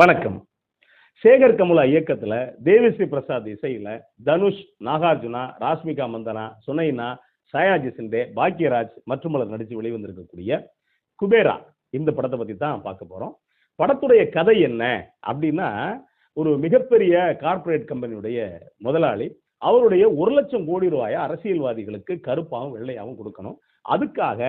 வணக்கம். சேகர் கமலா இயக்கத்துல தேவிஸ்ரீ பிரசாத் இசையில தனுஷ் நாகார்ஜுனா ராஷ்மிகா மந்தனா சுனைனா சாயாஜி சிண்டே பாக்யராஜ் மற்றும் பலர் நடித்து வெளிவந்திருக்கக்கூடிய குபேரா. இந்த படத்தை பத்தி தான் பார்க்க போறோம். படத்துடைய கதை என்ன அப்படின்னா ஒரு மிகப்பெரிய கார்ப்பரேட் கம்பெனியுடைய முதலாளி அவருடைய ஒரு லட்சம் கோடி ரூபாயை அரசியல்வாதிகளுக்கு கருப்பாகவும் வெள்ளையாகவும் கொடுக்கணும். அதுக்காக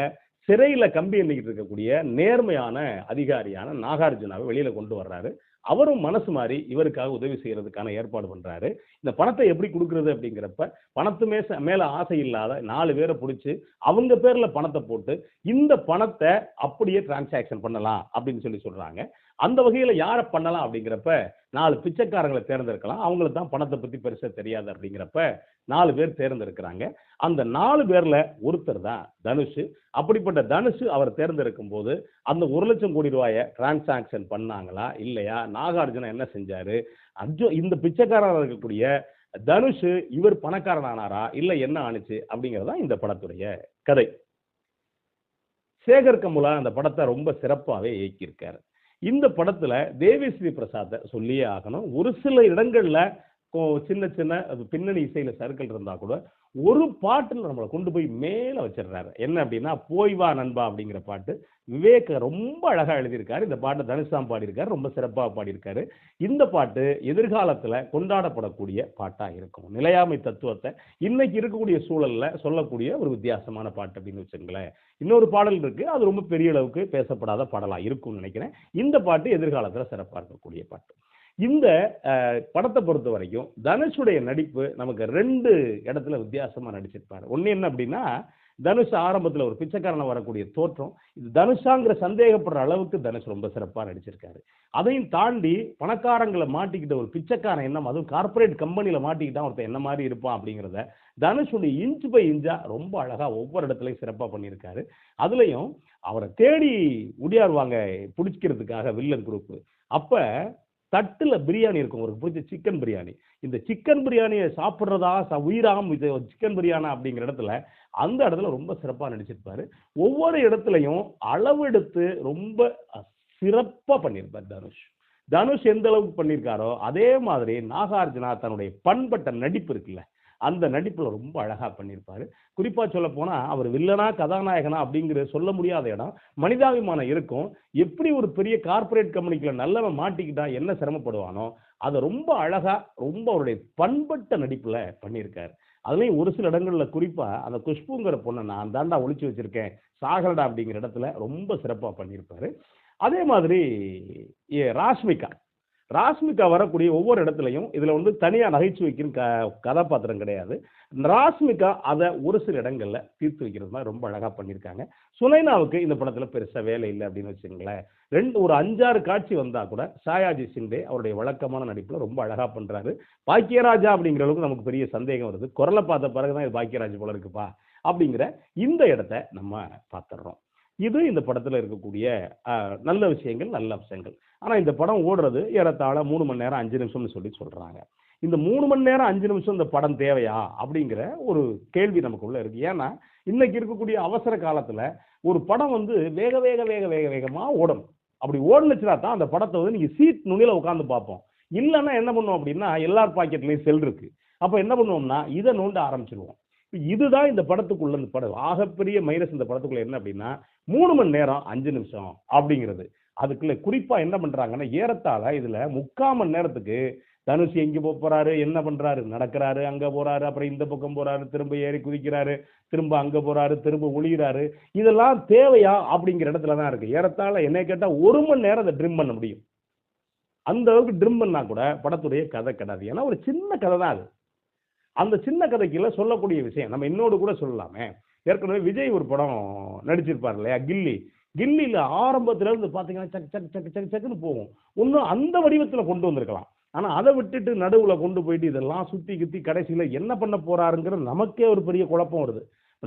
சிறையில் கம்பி எண்ணிக்கிட்டு இருக்கக்கூடிய நேர்மையான அதிகாரியான நாகார்ஜுனாவை வெளியில் கொண்டு வர்றாரு. அவரும் மனசு மாறி இவருக்காக உதவி செய்யறதுக்கான ஏற்பாடு பண்ணுறாரு இந்த பணத்தை எப்படி கொடுக்குறது அப்படிங்கிறப்ப பணத்துமே மேலே ஆசை இல்லாத நாலு பேரை பிடிச்சி அவங்க பேரில் பணத்தை போட்டு இந்த பணத்தை அப்படியே டிரான்சாக்ஷன் பண்ணலாம் அப்படின்னு சொல்லி சொல்கிறாங்க அந்த வகையில் யாரை பண்ணலாம் அப்படிங்கிறப்ப நாலு பிச்சைக்காரங்களை தேர்ந்தெடுக்கலாம். அவங்களுக்கு தான் பணத்தை பற்றி பெருசாக தெரியாது அப்படிங்கிறப்ப நாலு பேர் தேர்ந்தெடுக்கிறாங்க. அந்த நாலு பேரில் ஒருத்தர் தான் தனுஷ். அப்படிப்பட்ட தனுஷ் அவர் தேர்ந்தெடுக்கும் போது அந்த ஒரு லட்சம் கோடி ரூபாயை டிரான்சாக்ஷன் பண்ணாங்களா இல்லையா? நாகார்ஜுனா என்ன செஞ்சார்? அர்ஜு இந்த பிச்சைக்காரராக இருக்கக்கூடிய தனுஷ் இவர் பணக்காரன் ஆனாரா? என்ன ஆணுச்சு? அப்படிங்கிறது தான் இந்த படத்துடைய கதை. சேகர் கமுலா அந்த படத்தை ரொம்ப சிறப்பாகவே இயக்கியிருக்காரு. இந்த படத்தில் தேவிஸ்ரீ பிரசாத்தை சொல்லியே ஆகணும். ஒரு சில இடங்களில் சின்ன சின்ன அது பின்னணி இசையில் சர்க்கிள் இருந்தால் கூட ஒரு பாட்டில் நம்மளை கொண்டு போய் மேலே வச்சிடுறாரு. என்ன அப்படின்னா போய் வா நண்பா அப்படிங்கிற பாட்டு. விவேக் ரொம்ப அழகாக எழுதியிருக்காரு. இந்த பாட்டை தனுஷாம் பாடியிருக்காரு. ரொம்ப சிறப்பாக பாடியிருக்காரு. இந்த பாட்டு எதிர்காலத்தில் கொண்டாடப்படக்கூடிய பாட்டாக இருக்கும். நிலையாமை தத்துவத்தை இன்னைக்கு இருக்கக்கூடிய சூழலில் சொல்லக்கூடிய ஒரு வித்தியாசமான பாட்டு அப்படின்னு வச்சுங்களேன் இன்னொரு பாடல் இருக்குது அது ரொம்ப பெரிய அளவுக்கு பேசப்படாத பாடலாக இருக்கும்னு நினைக்கிறேன். இந்த பாட்டு எதிர்காலத்தில் சிறப்பாக இருக்கக்கூடிய பாட்டு. இந்த படத்தை பொறுத்த வரைக்கும் தனுஷுடைய நடிப்பு நமக்கு ரெண்டு இடத்துல வித்தியாசமா நடிச்சிருப்பாரு. ஒன்று என்ன அப்படின்னா தனுஷ் ஆரம்பத்துல ஒரு பிச்சைக்காரனை வரக்கூடிய தோற்றம். இது தனுஷாங்கிற சந்தேகப்படுற அளவுக்கு தனுஷ் ரொம்ப சிறப்பா நடிச்சிருக்காரு. அதையும் தாண்டி பணக்காரங்களை மாட்டிக்கிட்ட ஒரு பிச்சைக்காரன் என்ன அதுவும் கார்ப்பரேட் கம்பெனியில் மாட்டிக்கிட்டா ஒருத்தன் என்ன மாதிரி இருப்பான் அப்படிங்கிறத தனுஷுடைய இன்ச் பை இன்ச்சா ரொம்ப அழகா ஒவ்வொரு இடத்துலையும் சிறப்பா பண்ணியிருக்காரு. அதுலயும் அவரை தேடி உடையாருவாங்க பிடிச்சிக்கிறதுக்காக வில்லன் குரூப் அப்போ தட்டில் பிரியாணி இருக்கும். ஒரு பிடிச்ச சிக்கன் பிரியாணி. இந்த சிக்கன் பிரியாணியை சாப்பிட்றதா ச உயிராம் இது சிக்கன் பிரியாணா அப்படிங்கிற இடத்துல அந்த இடத்துல ரொம்ப சிறப்பாக நடிச்சிருப்பார். ஒவ்வொரு இடத்துலையும் அளவெடுத்து ரொம்ப சிறப்பாக பண்ணியிருப்பார் தனுஷ். தனுஷ் எந்த அளவுக்கு பண்ணியிருக்காரோ அதே மாதிரி நாகார்ஜுனா தன்னுடைய பண்பட்ட நடிப்பு இருக்குல்ல அந்த நடிப்பில் ரொம்ப அழகாக பண்ணியிருப்பார் குறிப்பாக சொல்ல அவர் வில்லனா கதாநாயகனா அப்படிங்கிற சொல்ல முடியாத இடம். மனிதாபிமானம் இருக்கும். எப்படி ஒரு பெரிய கார்ப்பரேட் கம்பெனிக்குள்ள நல்லவன் மாட்டிக்கிட்டா என்ன சிரமப்படுவானோ அதை ரொம்ப அழகாக ரொம்ப அவருடைய பண்பட்ட நடிப்பில் பண்ணியிருக்காரு அதுலேயும் ஒரு சில இடங்களில் குறிப்பாக அந்த குஷ்புங்கிற பொண்ணை நான் தாண்டா ஒழிச்சு வச்சிருக்கேன் சாகரடா அப்படிங்கிற இடத்துல ரொம்ப சிறப்பாக பண்ணியிருப்பாரு அதே மாதிரி ஏ, ராஷ்மிகா. ராஷ்மிகா வரக்கூடிய ஒவ்வொரு இடத்துலையும் இதில் வந்து தனியாக நகைச்சுவைக்குன்னு க கதாபாத்திரம் கிடையாது. ராஷ்மிகா அதை ஒரு சில இடங்களில் தீர்த்து வைக்கிறது மாதிரி ரொம்ப அழகாக பண்ணியிருக்காங்க. சுனைனாவுக்கு இந்த படத்தில் பெருசாக வேலை இல்லை அப்படின்னு வச்சுங்களேன் ரெண்டு ஒரு அஞ்சாறு காட்சி வந்தால் கூட சாயாஜி சிண்டே அவருடைய வழக்கமான நடிப்பில் ரொம்ப அழகாக பண்ணுறாரு பாக்கியராஜா அப்படிங்கிற அளவுக்கு நமக்கு பெரிய சந்தேகம் வருது. குரலை பார்த்த பிறகு தான் இது பாக்கியராஜ் போல இருக்குப்பா அப்படிங்கிற இந்த இடத்த நம்ம பார்த்துடுறோம். இது இந்த படத்தில் இருக்கக்கூடிய நல்ல விஷயங்கள் நல்ல அம்சங்கள். ஆனால் இந்த படம் ஓடுறது ஏறத்தாழ மூணு மணி நேரம் அஞ்சு நிமிஷம்னு சொல்லி சொல்கிறாங்க இந்த மூணு மணி நேரம் அஞ்சு நிமிஷம் இந்த படம் தேவையா? அப்படிங்கிற ஒரு கேள்வி நமக்குள்ள இருக்குது ஏன்னா இன்னைக்கு இருக்கக்கூடிய அவசர காலத்தில் ஒரு படம் வந்து வேக வேக வேக வேக வேகமாக ஓடணும் அப்படி ஓடுனுச்சுனா தான் அந்த படத்தை வந்து நீங்கள் சீட் நுனியில் உட்காந்து பார்ப்போம். இல்லைன்னா என்ன பண்ணுவோம் அப்படின்னா எல்லார் பாக்கெட்லேயும் செல் இருக்குது அப்போ என்ன பண்ணுவோம்னா இதை நோண்ட ஆரம்பிச்சிருவோம். இதுதான் இந்த படத்துக்குள்ள இந்த படம். ஆகப்பெரிய மைனஸ் இந்த படத்துக்குள்ள என்ன அப்படின்னா மூணு மணி நேரம் அஞ்சு நிமிஷம் அப்படிங்கிறது. அதுக்குள்ள குறிப்பா என்ன பண்றாங்கன்னா ஏறத்தாழ இதுல முக்கால் மணி நேரத்துக்கு தனுஷ் எங்கே போக போறாரு என்ன பண்றாரு நடக்கிறாரு அங்க போறாரு அப்புறம் இந்த பக்கம் போறாரு திரும்ப ஏறி குதிக்கிறாரு திரும்ப அங்க போறாரு திரும்ப ஒளிகிறாரு இதெல்லாம் தேவையா அப்படிங்கிற இடத்துல தான் இருக்கு. ஏறத்தாழ என்னை கேட்டா ஒரு மணி நேரம் அதை ட்ரிம் பண்ண முடியும். அந்த அளவுக்கு ட்ரிம் பண்ணா கூட படத்துடைய கதை கிடையாது ஏன்னா ஒரு சின்ன கதை தான் அது. அந்த சின்ன கதைக்குள்ள சொல்லக்கூடிய விஷயம். நம்ம இன்னோடு கூட சொல்லலாமே. ஏற்கனவே விஜய் ஒரு படம் நடிச்சிருப்பார் இல்லையா? கில்லி. கில்லியில் ஆரம்பத்திலேருந்து பார்த்தீங்கன்னா சக் சக் சக் சக் சக்குன்னு போகும். இன்னும் அந்த வடிவத்தில் கொண்டு வந்திருக்கலாம். ஆனால் அதை விட்டுட்டு நடுவில் கொண்டு போயிட்டு இதெல்லாம் சுற்றி குத்தி கடைசியில் என்ன பண்ண போகிறாருங்கிறது நமக்கே ஒரு பெரிய குழப்பம் வருது.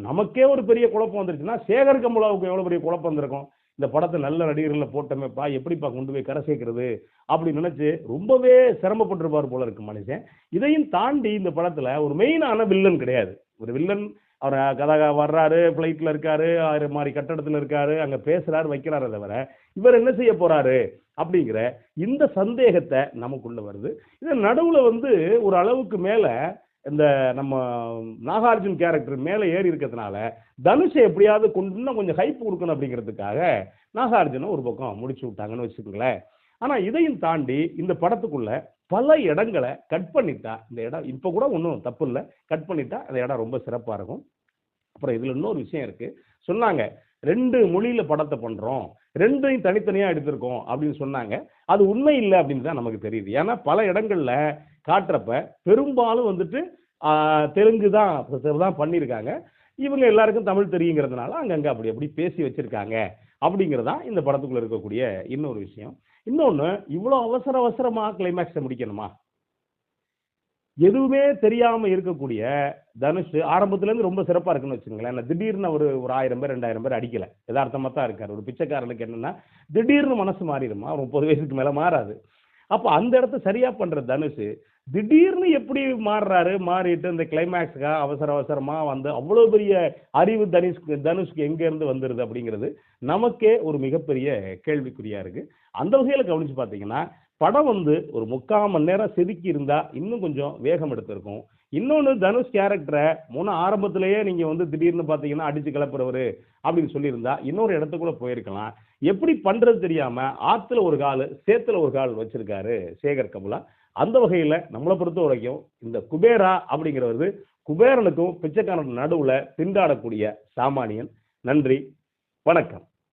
நமக்கே ஒரு பெரிய குழப்பம் வந்துருச்சுன்னா சேகர் கமுலாவுக்கு எவ்வளோ பெரிய குழப்பம் வந்திருக்கும்? இந்த படத்தை நல்ல நடிகர்களை போட்டமேப்பா எப்படிப்பா கொண்டு போய் கரை சேர்க்கிறது? அப்படின்னு நினச்சி ரொம்பவே சிரமப்பட்டிருப்பார் போல இருக்கு மனுஷன். இதையும் தாண்டி இந்த படத்தில் ஒரு மெயினான வில்லன் கிடையாது. ஒரு வில்லன் அவர் கதக வர்றாரு ஃப்ளைட்டில் இருக்காரு ஆயிரம் மாதிரி கட்டடத்தில் இருக்காரு அங்கே பேசுகிறாரு வைக்கிறாரு தவிர இவர் என்ன செய்ய போகிறாரு அப்படிங்கிற இந்த சந்தேகத்தை நமக்குள்ளே வருது. இதன் நடுவில் வந்து ஒரு அளவுக்கு மேலே இந்த நம்ம நாகார்ஜுன் கேரக்டர் மேலே ஏறி இருக்கிறதுனால தனுஷை எப்படியாவது கொண்டு இன்னும் கொஞ்சம் ஹைப் கொடுக்கணும் அப்படிங்கிறதுக்காக நாகார்ஜுனை ஒரு பக்கம் முடிச்சு விட்டாங்கன்னு வச்சுக்கோங்களேன். ஆனால் இதையும் தாண்டி இந்த படத்துக்குள்ள பல இடங்களை கட் பண்ணிட்டா இந்த இடம் இப்போ கூட ஒன்றும் தப்பு இல்லை. கட் பண்ணிட்டா அந்த இடம் ரொம்ப சிறப்பாக இருக்கும். அப்புறம் இதில் இன்னொரு விஷயம் இருக்குது சொன்னாங்க ரெண்டு மொழியில் படத்தை பண்ணுறோம் ரெண்டையும் தனித்தனியாக எடுத்திருக்கோம் அப்படின்னு சொன்னாங்க. அது உண்மை இல்லை அப்படின்னு தான் நமக்கு தெரியுது. ஏன்னா பல இடங்களில் காட்டுறப்ப பெரும்பாலும் வந்துட்டு தெலுங்கு தான் தான் பண்ணியிருக்காங்க. இவங்க எல்லாருக்கும் தமிழ் தெரியுங்கிறதுனால அங்கங்கே அப்படி அப்படி பேசி வச்சுருக்காங்க அப்படிங்கிறதான் இந்த படத்துக்குள்ளே இருக்கக்கூடிய இன்னொரு விஷயம். இன்னொன்று இவ்வளோ அவசர அவசரமாக கிளைமேக்ஸை முடிக்கணுமா? எதுவுமே தெரியாம இருக்கக்கூடிய தனுஷ் ஆரம்பத்துல இருந்து ரொம்ப சிறப்பா இருக்குன்னு வச்சுக்கோங்களேன். திடீர்னு ஒரு ஒரு ஆயிரம் பேர் ரெண்டாயிரம் பேர் அடிக்கல. யதார்த்தமா தான் இருக்காரு. ஒரு பிச்சைக்காரனுக்கு என்னன்னா திடீர்னு மனசு மாறிடுமா? ஒரு முப்பது வயசுக்கு மேல மாறாது. அப்ப அந்த இடத்த சரியா பண்ற தனுஷ் திடீர்னு எப்படி மாறுறாரு? மாறிட்டு இந்த கிளைமேக்ஸுக்கா அவசர அவசரமா வந்து அவ்வளோ பெரிய அறிவு தனுஷ்க்கு தனுஷ்க்கு எங்கேருந்து வந்துடுது வந்துருது அப்படிங்கிறது நமக்கே ஒரு மிகப்பெரிய கேள்விக்குறியா இருக்கு. அந்த வகையில் கவனிச்சு பார்த்தீங்கன்னா படம் வந்து ஒரு முக்கால் மணி நேரம் செதுக்கி இருந்தால் இன்னும் கொஞ்சம் வேகம் எடுத்திருக்கும். இன்னொன்று தனுஷ் கேரக்டரை முன்ன ஆரம்பத்திலேயே நீங்கள் வந்து திடீர்னு பார்த்தீங்கன்னா அடித்து கிளப்புறவர் அப்படின்னு சொல்லியிருந்தா இன்னொரு இடத்துக்குள்ள போயிருக்கலாம். எப்படி பண்ணுறது தெரியாமல் ஆற்றுல ஒரு கால் சேத்துல ஒரு கால் வச்சுருக்காரு சேகர் கமலா. அந்த வகையில் நம்மளை பொறுத்த வரைக்கும் இந்த குபேரா அப்படிங்கிறது குபேரனுக்கும் பிச்சைக்காரனுக்கும் நடுவில் திண்டாடக்கூடிய சாமானியன். நன்றி. வணக்கம்.